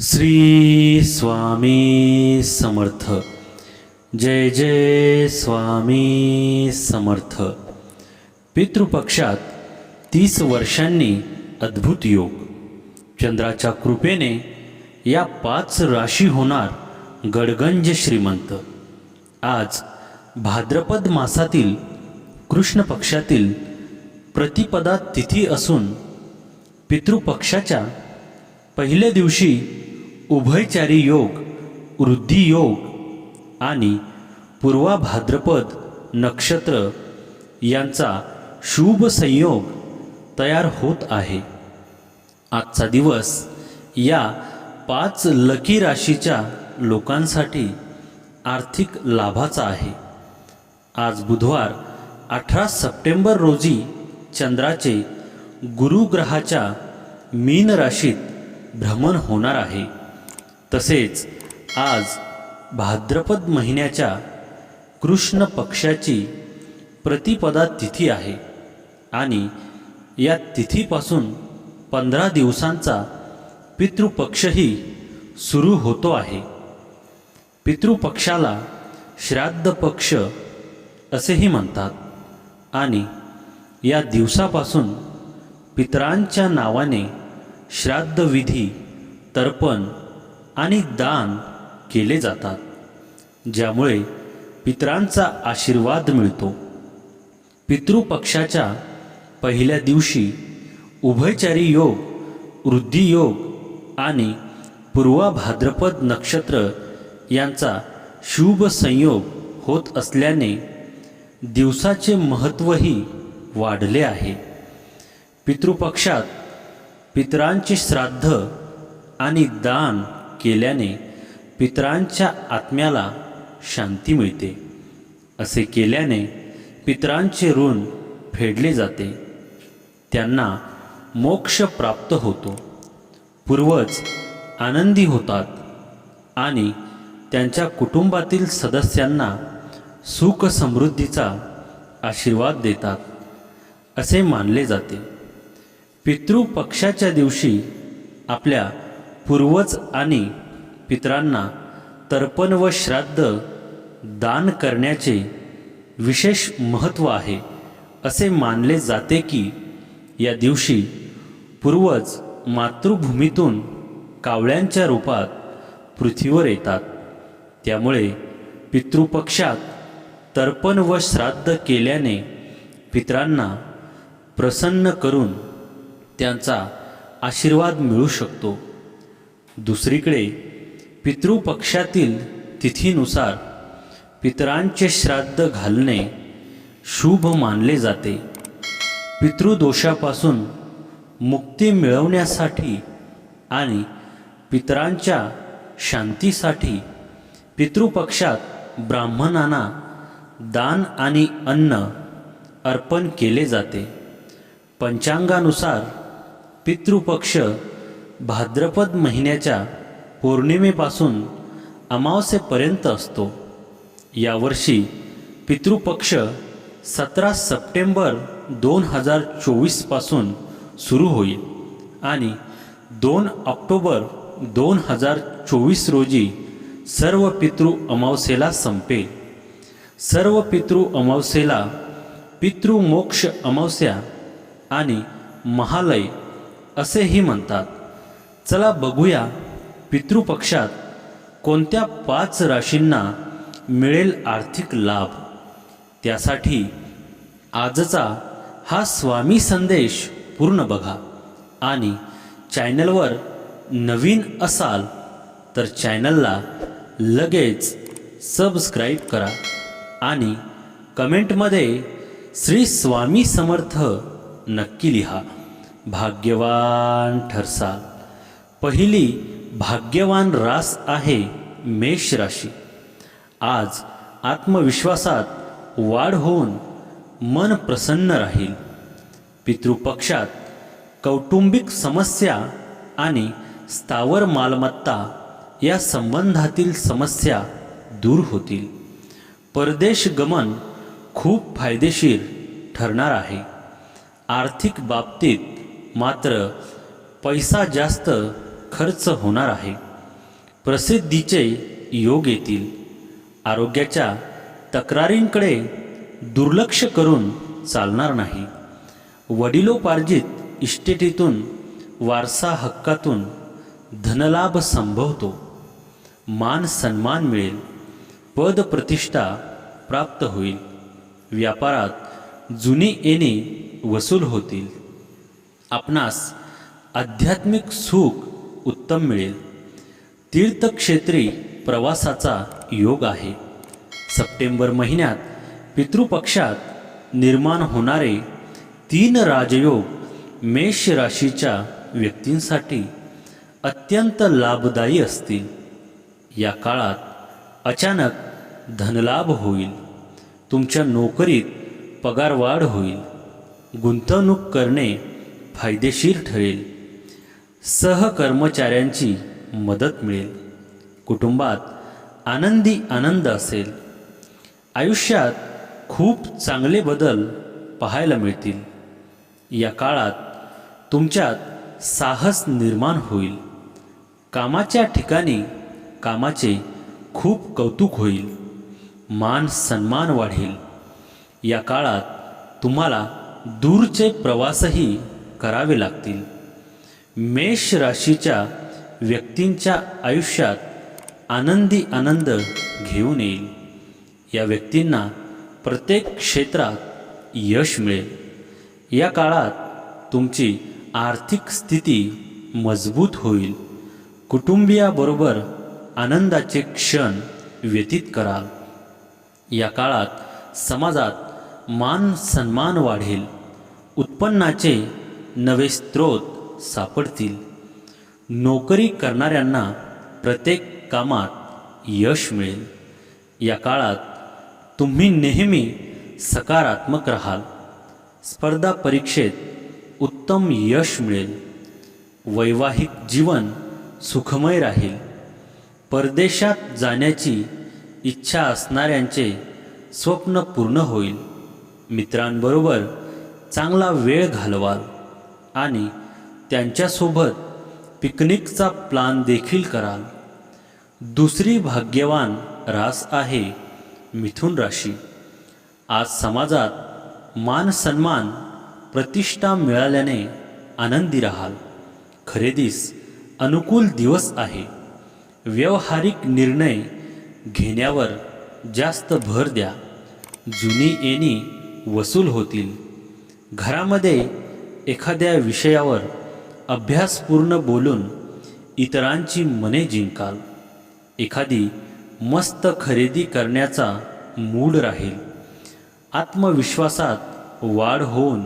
श्री स्वामी समर्थ. जय जय स्वामी समर्थ. पितृपक्षात तीस वर्षांनी अद्भुत योग. चंद्राच्या कृपेने या पाच राशी होणार गडगंज श्रीमंत. आज भाद्रपद मासातील कृष्ण पक्षातील प्रतिपदा तिथी असून पितृपक्षाच्या पहिल्या दिवशी उभयचारी योग वृद्धियोग आणि पूर्वाभाद्रपद नक्षत्र यांचा शुभ संयोग तयार होत आहे. आजचा दिवस या पाच लकी राशीच्या लोकांसाठी आर्थिक लाभाचा आहे. आज बुधवार अठरा सप्टेंबर रोजी चंद्राचे गुरुग्रहाच्या मीन राशीत भ्रमण होणार आहे. तसेच आज भाद्रपद महिन्याच्या कृष्ण पक्षाची प्रतिपदा तिथी आहे आणि या तिथीपासून पंधरा दिवसांचा पितृपक्षही सुरू होतो आहे. पितृपक्षाला श्राद्ध पक्ष असेही म्हणतात आणि या दिवसापासून पितरांच्या नावाने श्राद्धविधी तर्पण आणि दान केले जातात ज्यामुळे पितरांचा आशीर्वाद मिळतो. पितृपक्षाच्या पहिल्या दिवशी उभयचारी योग वृद्धी योग आणि पूर्वाभाद्रपद नक्षत्र यांचा शुभ संयोग होत असल्याने दिवसाचे महत्त्वही वाढले आहे. पितृपक्षात पितरांचे श्राद्ध आणि दान केल्याने पितरांच्या आत्म्याला शांती मिळते. असे केल्याने पितरांचे ऋण फेडले जाते. त्यांना मोक्ष प्राप्त होतो. पूर्वज आनंदी होतात आणि त्यांच्या कुटुंबातील सदस्यांना सुख समृद्धीचा आशीर्वाद देतात. असे मानले जाते. पितृपक्षाच्या दिवशी आपल्या पूर्वज आणि पितरांना तर्पण व श्राद्ध दान करण्याचे विशेष महत्त्व आहे असे मानले जाते की या दिवशी पूर्वज मातृभूमीतून कावळ्यांच्या रूपात पृथ्वीवर येतात. त्यामुळे पितृपक्षात तर्पण व श्राद्ध केल्याने पितरांना प्रसन्न करून त्यांचा आशीर्वाद मिळू शकतो. दुसरीकडे पितृपक्षातील तिथीनुसार पितरांचे श्राद्ध घालणे शुभ मानले जाते. पितृदोषापासून मुक्ती मिळवण्यासाठी आणि पितरांच्या शांतीसाठी पितृपक्षात ब्राह्मणांना दान आणि अन्न अर्पण केले जाते. पंचांगानुसार पितृपक्ष भाद्रपद महिन्याच्या पौर्णिमेपासून अमावस्येपर्यंत असतो. यावर्षी पितृपक्ष सतरा सप्टेंबर दोन हजार चोवीसपासून सुरू होईल आणि दोन ऑक्टोबर दोन हजार चोवीस रोजी सर्व पितृ अमावस्येला संपेल. सर्व पितृ अमावस्येला पितृमोक्ष अमावस्या आणि महालय असेही म्हणतात. चला बघूया पितृपक्षात कोणत्या पाच राशींना मिळेल आर्थिक लाभ. त्यासाठी आजचा हा स्वामी संदेश पूर्ण बघा आणि चॅनलवर नवीन असाल तर चॅनलला लगेच सबस्क्राईब करा आणि कमेंटमध्ये श्री स्वामी समर्थ नक्की लिहा. भाग्यवान ठरसाल. पहिली भाग्यवान रास आहे मेष राशी. आज आत्मविश्वासात वाढ होऊन मन प्रसन्न राहील. पितृपक्षात कौटुंबिक समस्या आणि स्थावर मालमत्ता या संबंधातील समस्या दूर होतील. परदेश गमन खूप फायदेशीर ठरणार आहे. आर्थिक बाबतीत मात्र पैसा जास्त खर्च होणार आहे. प्रसिद्धीचे योग येतील. आरोग्याच्या तक्रारींकडे दुर्लक्ष करून चालणार नाही. वडिलोपार्जित इस्टेटीतून वारसा हक्कातून धनलाभ संभवतो. मान सन्मान मिळेल. पद प्रतिष्ठा प्राप्त होईल. व्यापारात जुनी येणे वसूल होतील. आपणास आध्यात्मिक सुख उत्तम मिळेल. तीर्थक्षेत्री प्रवासाचा योग आहे. सप्टेंबर महिन्यात पितृपक्षात निर्माण होणारे तीन राजयोग मेष राशीच्या व्यक्तींसाठी अत्यंत लाभदायी असतील. या काळात अचानक धनलाभ होईल. तुमच्या नोकरीत पगारवाढ होईल. गुंतवणूक करणे फायदेशीर ठरेल. सहकर्मचाऱ्यांची मदत मिळेल. कुटुंबात आनंदी आनंद असेल. आयुष्यात खूप चांगले बदल पाहायला मिळतील. या काळात तुमच्यात साहस निर्माण होईल. कामाच्या ठिकाणी कामाचे खूप कौतुक होईल. मान सन्मान वाढेल. या काळात तुम्हाला दूरचे प्रवासही करावे लागतील. मेष राशीच्या व्यक्तींच्या आयुष्यात आनंदी आनंद घेऊन येईल. या व्यक्तींना प्रत्येक क्षेत्रात यश मिळेल. या काळात तुमची आर्थिक स्थिती मजबूत होईल. कुटुंबियाबरोबर आनंदाचे क्षण व्यतीत कराल. या काळात समाजात मान सन्मान वाढेल. उत्पन्नाचे नवे स्रोत सापडतील. नोकरी करणाऱ्यांना प्रत्येक कामात यश मिळेल. या काळात तुम्ही नेहमी सकारात्मक राहाल. स्पर्धा परीक्षेत उत्तम यश मिळेल. वैवाहिक जीवन सुखमय राहील. परदेशात जाण्याची इच्छा असणाऱ्यांचे स्वप्न पूर्ण होईल. मित्रांबरोबर चांगला वेळ घालवाल आणि त्यांच्यासोबत पिकनिकचा प्लान देखील कराल. दुसरी भाग्यवान रास आहे मिथुन राशी. आज समाजात मान सन्मान प्रतिष्ठा मिळाल्याने आनंदी राहाल. खरेदीस अनुकूल दिवस आहे. व्यवहारिक निर्णय घेण्यावर जास्त भर द्या. जुनी येणी वसूल होतील. घरामध्ये एखाद्या विषयावर अभ्यासपूर्ण बोलून इतरांची मने जिंकाल. एखादी मस्त खरेदी करण्याचा मूड राहील. आत्मविश्वासात वाढ होऊन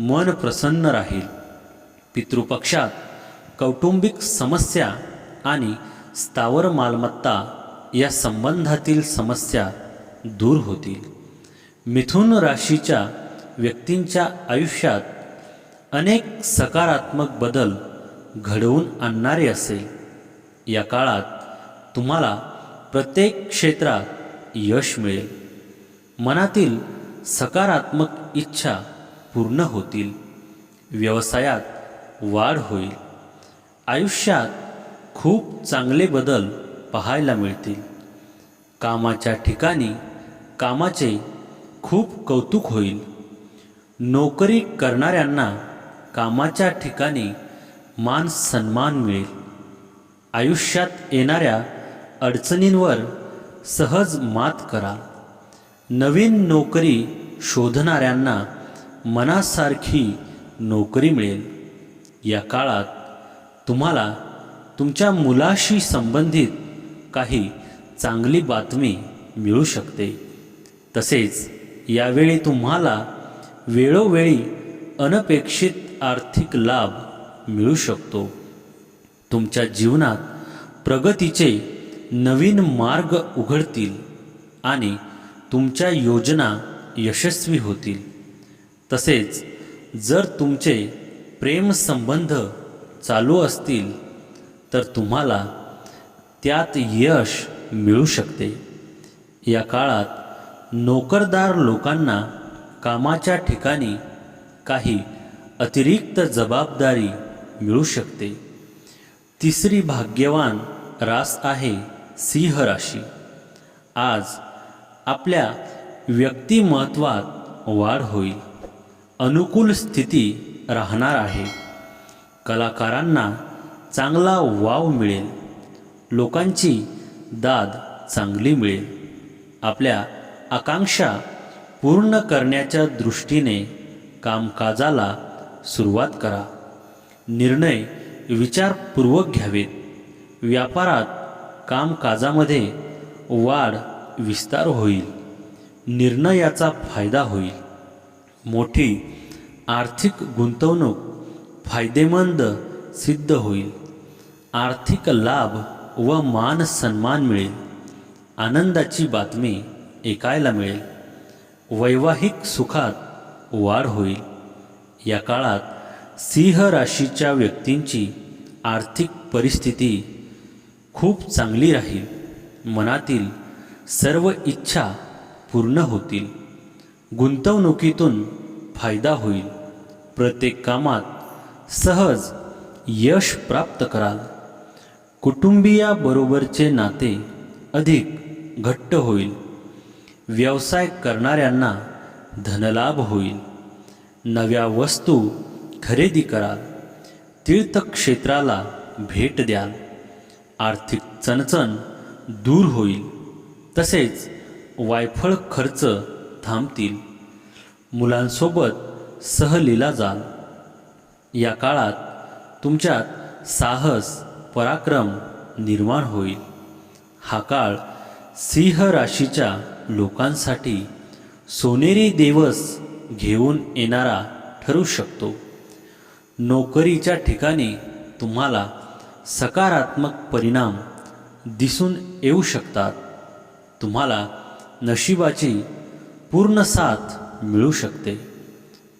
मन प्रसन्न राहील. पितृपक्षात कौटुंबिक समस्या आणि स्थावर मालमत्ता या संबंधातील समस्या दूर होतील. मिथुन राशीच्या व्यक्तींच्या आयुष्यात अनेक सकारात्मक बदल घडवून आणणारे असेल. या काळात तुम्हाला प्रत्येक क्षेत्रात यश मिळेल. मनातील सकारात्मक इच्छा पूर्ण होतील. व्यवसायात वाढ होईल. आयुष्यात खूप चांगले बदल पाहायला मिळतील. कामाच्या ठिकाणी कामाचे खूप कौतुक होईल. नोकरी करणाऱ्यांना कामाच्या ठिकाणी मान सन्मान मिळेल. आयुष्यात येणाऱ्या अडचणींवर सहज मात करा. नवीन नोकरी शोधणाऱ्यांना मनासारखी नोकरी मिळेल. या काळात तुम्हाला तुमच्या मुलाशी संबंधित काही चांगली बातमी मिळू शकते. तसेच यावेळी तुम्हाला वेळोवेळी अनपेक्षित आर्थिक लाभ मिळू शकतो. तुमच्या जीवनात प्रगतीचे नवीन मार्ग उघडतील आणि तुमच्या योजना यशस्वी होतील. तसेच जर तुमचे प्रेमसंबंध चालू असतील तर तुम्हाला त्यात यश मिळू शकते. या काळात नोकरदार लोकांना कामाच्या ठिकाणी काही अतिरिक्त जबाबदारी मिळू शकते. तिसरी भाग्यवान रास आहे सिंह राशी. आज आपल्या व्यक्तिमत्वात वाढ होईल. अनुकूल स्थिती राहणार आहे. कलाकारांना चांगला वाव मिळेल. लोकांची दाद चांगली मिळेल. आपल्या आकांक्षा पूर्ण करण्याच्या दृष्टीने कामकाजाला सुरुवात करा. निर्णय विचारपूर्वक घ्यावेत. व्यापारात कामकाजामध्ये वाढ विस्तार होईल. निर्णयाचा फायदा होईल. मोठी आर्थिक गुंतवणूक फायदेमंद सिद्ध होईल. आर्थिक लाभ व मान सन्मान मिळेल. आनंदाची बातमी ऐकायला मिळेल. वैवाहिक सुखात वाढ होईल. या काळात सिंह राशीच्या व्यक्तींची आर्थिक परिस्थिती खूप चांगली राहील. मनातील सर्व इच्छा पूर्ण होतील. गुंतवणुकीतून फायदा होईल. प्रत्येक कामात सहज यश प्राप्त कराल. कुटुंबियाबरोबरचे नाते अधिक घट्ट होईल. व्यवसाय करणाऱ्यांना धनलाभ होईल. नव्या वस्तू खरेदी कराल तीर्थक्षेत्राला भेट द्याल आर्थिक चणचण दूर होईल. तसेच वायफळ खर्च थांबतील. मुलांसोबत सहलीला जाल. या काळात तुमच्यात साहस पराक्रम निर्माण होईल. हा काळ सिंह राशीच्या लोकांसाठी सोनेरी दिवस घेऊन येणारा ठरू शकतो. नोकरीच्या ठिकाणी तुम्हाला सकारात्मक परिणाम दिसून येऊ शकतात. तुम्हाला नशिबाची पूर्ण साथ मिळू शकते.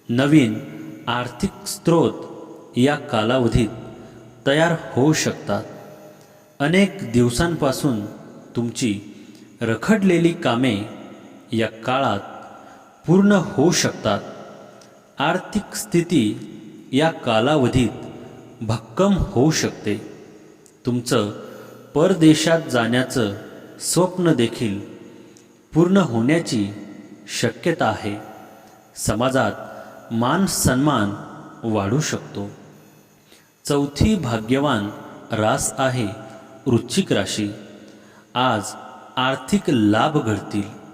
नवीन आर्थिक स्रोत या कालावधीत तयार होऊ शकतात. अनेक दिवसांपासून तुमची रखडलेली कामे या काळात पूर्ण होऊ शकतात. आर्थिक स्थिती या कालावधीत भक्कम होऊ शकते. तुमचं परदेशात जाण्याचं स्वप्न देखील पूर्ण होण्याची शक्यता आहे. समाजात मान सन्मान वाढू शकतो. चौथी भाग्यवान रास आहे वृश्चिक राशी. आज आर्थिक लाभ घडतील.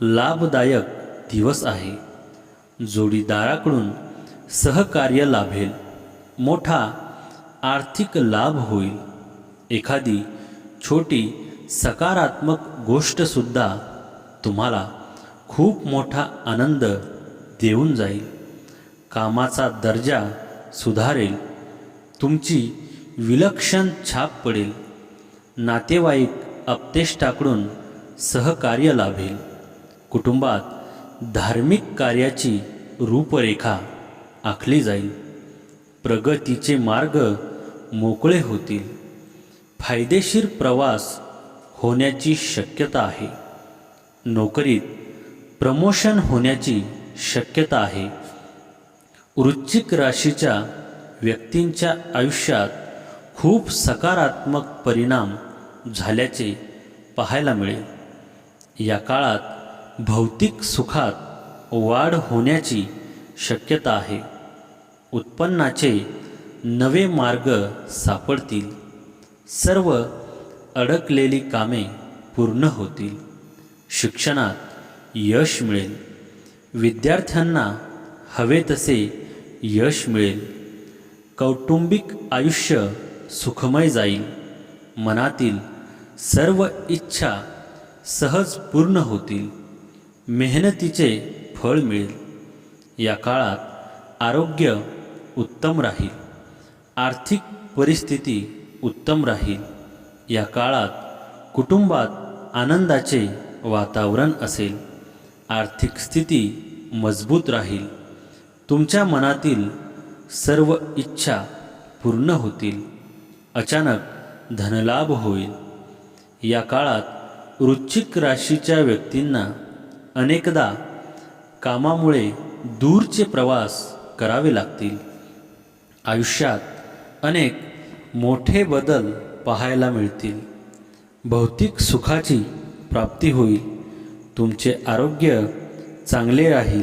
लाभदायक दिवस आहे. जोडीदाराकडून सहकार्य लाभेल. मोठा आर्थिक लाभ होईल. एखादी छोटी सकारात्मक गोष्टसुद्धा तुम्हाला खूप मोठा आनंद देऊन जाईल. कामाचा दर्जा सुधारेल. तुमची विलक्षण छाप पडेल. नातेवाईक अपतेष्टाकडून सहकार्य लाभेल. कुटुंबात धार्मिक कार्याची रूपरेखा आखली जाईल. प्रगतीचे मार्ग मोकळे होतील. फायदेशीर प्रवास होण्याची शक्यता आहे. नोकरीत प्रमोशन होण्याची शक्यता आहे. वृश्चिक राशीच्या व्यक्तींच्या आयुष्यात खूप सकारात्मक परिणाम झाल्याचे पाहायला मिळेल. या काळात भौतिक सुखात वाढ होण्याची शक्यता आहे. उत्पन्नाचे नवे मार्ग सापडतील. सर्व अडकलेली कामे पूर्ण होतील. शिक्षणात यश मिळेल. विद्यार्थ्यांना हवे तसे यश मिळेल. कौटुंबिक आयुष्य सुखमय जाईल. मनातील सर्व इच्छा सहज पूर्ण होतील. मेहनतीचे फळ मिळेल. या काळात आरोग्य उत्तम राहील. आर्थिक परिस्थिती उत्तम राहील. या काळात कुटुंबात आनंदाचे वातावरण असेल. आर्थिक स्थिती मजबूत राहील. तुमच्या मनातील सर्व इच्छा पूर्ण होतील. अचानक धनलाभ होईल. या काळात वृश्चिक राशीच्या व्यक्तींना अनेकदा कामामुळे दूरचे प्रवास करावे लागतील. आयुष्यात अनेक मोठे बदल पाहायला मिळतील. भौतिक सुखाची प्राप्ती होईल. तुमचे आरोग्य चांगले राहील.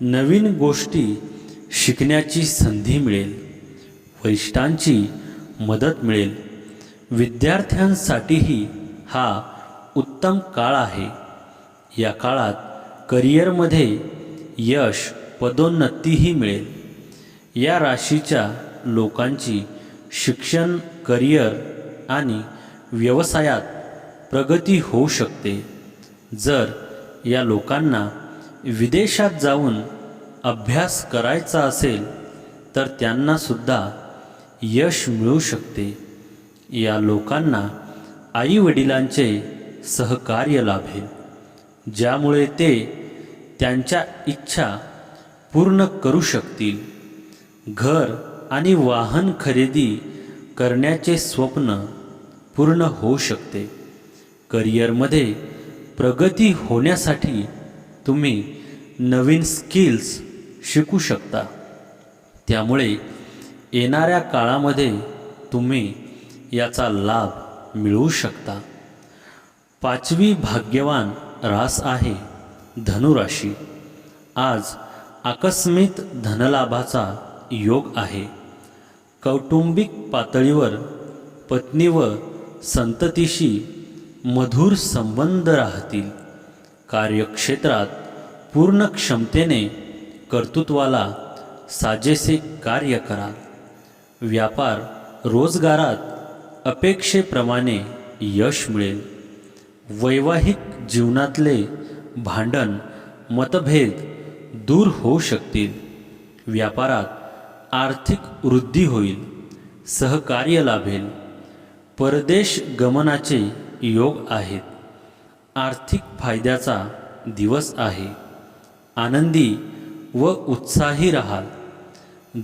नवीन गोष्टी शिकण्याची संधी मिळेल. वरिष्ठांची मदत मिळेल. विद्यार्थ्यांसाठीही हा उत्तम काळ आहे. या काळात करिअरमध्ये यश पदोन्नतीही मिळेल. या राशीच्या लोकांची शिक्षण करिअर आणि व्यवसायात प्रगती होऊ शकते. जर या लोकांना विदेशात जाऊन अभ्यास करायचा असेल तर त्यांनासुद्धा यश मिळू शकते. या लोकांना आईवडिलांचे सहकार्य लाभेल. ज्यामुळे ते त्यांच्या इच्छा पूर्ण करू शकतील. घर आणि वाहन खरेदी करण्याचे स्वप्न पूर्ण होऊ शकते. करिअरमध्ये प्रगती होण्यासाठी तुम्ही नवीन स्किल्स शिकू शकता. त्यामुळे येणाऱ्या काळामध्ये तुम्ही याचा लाभ मिळवू शकता. पाचवी भाग्यवान रास आहे धनुराशी. आज आकस्मित धनलाभाचा योग आहे. कौटुंबिक पातळीवर पत्नी व संततीशी मधुर संबंध राहतील. कार्यक्षेत्रात पूर्ण क्षमतेने कर्तृत्वाला साजेसे कार्य करा. व्यापार रोजगारात अपेक्षेप्रमाणे यश मिळेल. वैवाहिक जीवनातले भांडण मतभेद दूर होऊ शकतील. व्यापारात आर्थिक वृद्धी होईल सहकार्य लाभेल. परदेश गमनाचे योग आहेत. आर्थिक फायद्याचा दिवस आहे. आनंदी व उत्साही राहाल.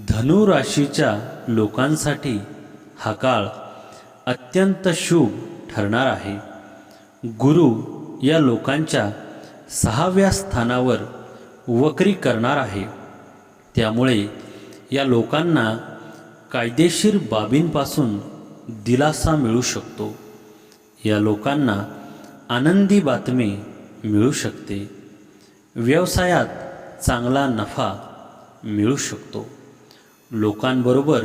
धनु राशीच्या लोकांसाठी हा काळ अत्यंत शुभ ठरणार आहे. गुरु या लोकांच्या सहाव्या स्थानावर वक्री करणार आहे. त्यामुळे या लोकांना कायदेशीर बाबींपासून दिलासा मिळू शकतो. या लोकांना आनंदी बातमी मिळू शकते. व्यवसायात चांगला नफा मिळू शकतो. लोकांबरोबर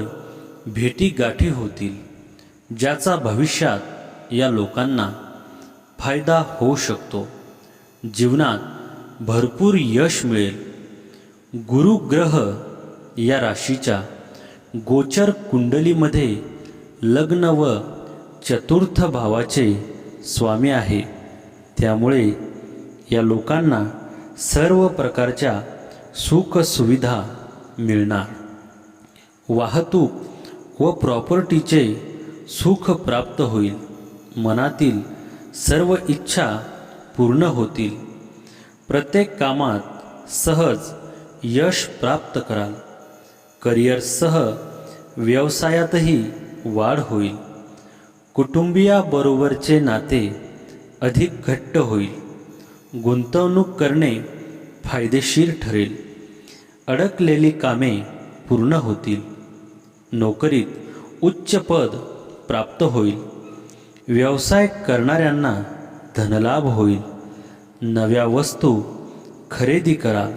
भेटीगाठी होतील ज्याचा भविष्यात या लोकांना फायदा होऊ शकतो. जीवनात भरपूर यश मिळेल. गुरुग्रह या राशीच्या गोचर कुंडलीमध्ये लग्न व चतुर्थ भावाचे स्वामी आहे. त्यामुळे या लोकांना सर्व प्रकारच्या सुखसुविधा मिळणार. वाहतूक व प्रॉपर्टीचे सुख प्राप्त होईल. मनातील सर्व इच्छा पूर्ण होतील. प्रत्येक कामात सहज यश प्राप्त कराल. करिअरसह व्यवसायातही वाढ होईल. कुटुंबियाबरोबरचे नाते अधिक घट्ट होईल. गुंतवणूक करणे फायदेशीर ठरेल. अडकलेली कामे पूर्ण होतील. नोकरीत उच्च पद प्राप्त होईल. व्यवसाय करणाऱ्यांना धनलाभ होईल. नव्या वस्तू खरेदी करा.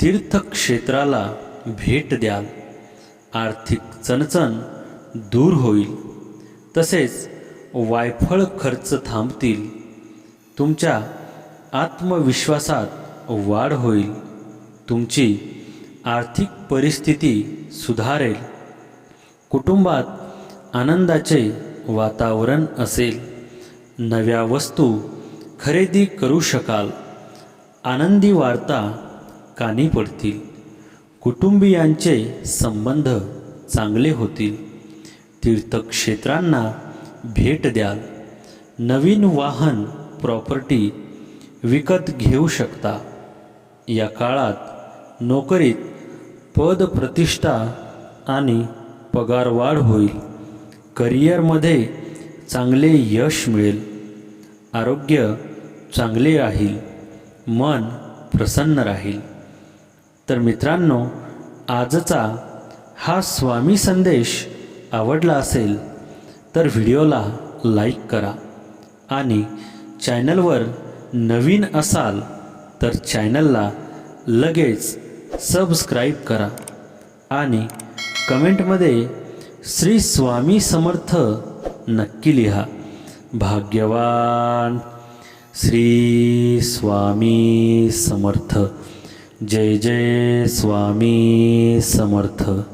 तीर्थक्षेत्राला भेट द्याल. आर्थिक चणचण दूर होईल. तसेच वायफळ खर्च थांबतील. तुमच्या आत्मविश्वासात वाढ होईल. तुमची आर्थिक परिस्थिती सुधारेल. कुटुंबात आनंदाचे वातावरण असेल. नव्या वस्तू खरेदी करू शकाल. आनंदी वार्ता कानी पडतील. कुटुंबियांचे संबंध चांगले होतील. तीर्थक्षेत्रांना भेट द्याल. नवीन वाहन प्रॉपर्टी विकत घेऊ शकता. या काळात नोकरीत पदप्रतिष्ठा आणि पगारवाढ होईल. करिअरमध्ये चांगले यश मिळेल आरोग्य चांगले राहील मन प्रसन्न राहील. तर मित्रांनो आजचा हा स्वामी संदेश आवडला असेल तर व्हिडिओला लाईक करा आणि चॅनलवर नवीन असाल तर चॅनलला लगेच सबस्क्राईब करा आणि कमेंटमध्ये श्री स्वामी समर्थ नक्की लिहा. भाग्यवान. श्री स्वामी समर्थ. जय जय स्वामी समर्थ.